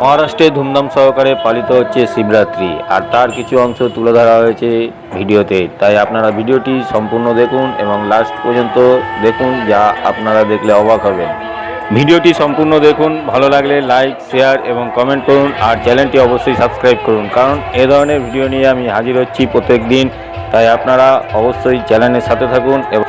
মহারাষ্ট্রে ধুমধাম সহকারে পালিত হচ্ছে শিবরাত্রি, আর তার কিছু অংশ তুলে ধরা হয়েছে ভিডিওতে। তাই আপনারা ভিডিওটি সম্পূর্ণ দেখুন এবং লাস্ট পর্যন্ত দেখুন যা আপনারা দেখলে অবাক হবেন। ভিডিওটি সম্পূর্ণ দেখুন, ভালো লাগলে লাইক শেয়ার এবং কমেন্ট করুন, আর চ্যানেলটি অবশ্যই সাবস্ক্রাইব করুন, কারণ এ ধরনের ভিডিও নিয়ে আমি হাজির হচ্ছি প্রত্যেক দিন তাই আপনারা অবশ্যই চ্যানেলের সাথে থাকুন এবং